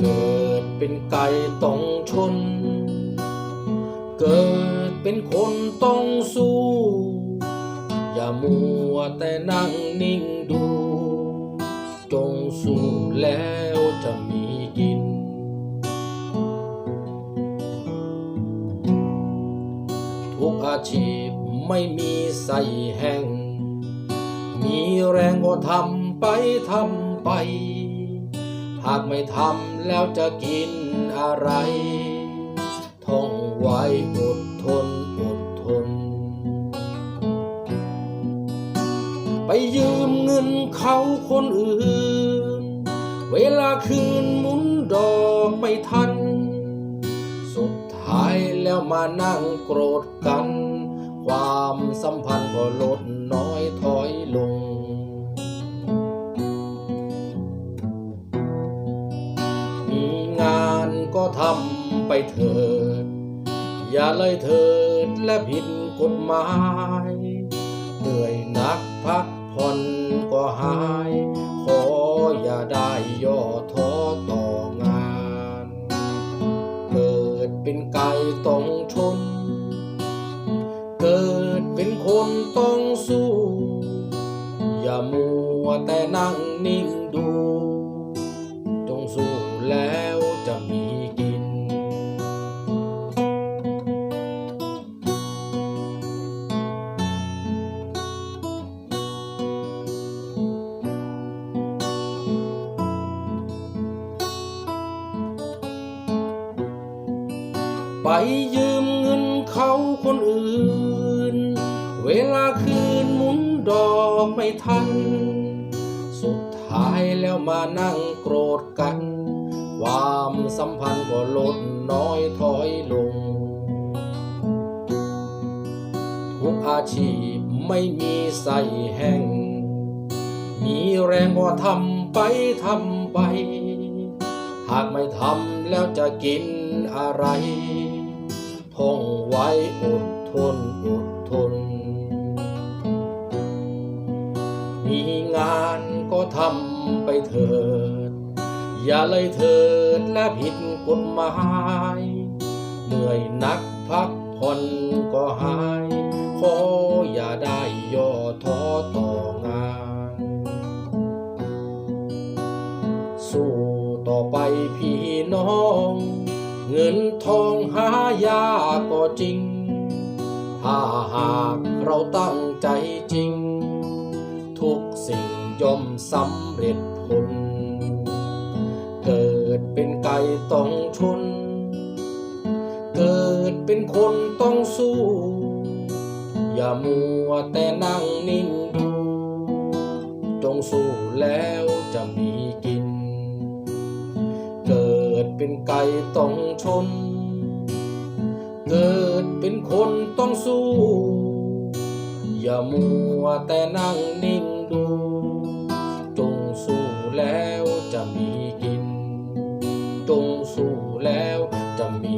เกิดเป็นไก่ต้องชน เกิดเป็นคนต้องสู้ อย่ามัวแต่นั่งนิ่งดู จงสู้แล้วจะมีกิน ทุกอาชีพไม่มีใส่แห่ง มีแรงก็ทำไปทำไป หากไม่ทำแล้วจะกินอะไร ท่องไว้อดทนอดทน ไปยืมเงินเขาคนอื่น เวลาคืนหมุนดอกไม่ทัน สุดท้ายแล้วมานั่งโกรธกัน ความสัมพันธ์ก็ลดน้อยถอยลง ก็ทำไปเถิด อย่าเลยเถิดและผิดกฎหมายเหนื่อยหนักพักผ่อนก็หาย ขออย่าได้ย่อท้อต่องาน เกิดเป็นไก่ต้องชน เกิดเป็นคนต้องสู้ อย่ามัวแต่นั่งนิ่งดูจงสู้แล้ว ไปยืมเงินเขาคนอื่น เวลาคืนหมุนดอกไม่ทัน สุดท้ายแล้วมานั่งโกรธกัน ความสัมพันธ์ก็ลดน้อยถอยลง ทุกอาชีพไม่มีใส่แห่ง มีแรงก็ทำไปทำไป หากไม่ทำแล้วจะกินอะไร ท่องไว้อดทนอดทน มีงานก็ทำไปเถิด อย่าเลยเถิดและผิดกฎหมาย เหนื่อยนักพักผ่อนก็หาย ขออย่าได้ย่อท้อต่องาน สู้ต่อไปพี่น้อง เงินทองหายากก็จริง ถ้าหากเราตั้งใจจริง ทุกสิ่งย่อมสำเร็จผล เกิดเป็นไก่ต้องชน เกิดเป็นคนต้องสู้ อย่ามัวแต่นั่งนิ่งดู จงสู้แล้วจะมี เป็นไก่ต้องชน เกิดเป็นคนต้องสู้ อย่ามัวแต่นั่งนิ่งดู จงสู้แล้วจะมีกิน จงสู้แล้วจะมี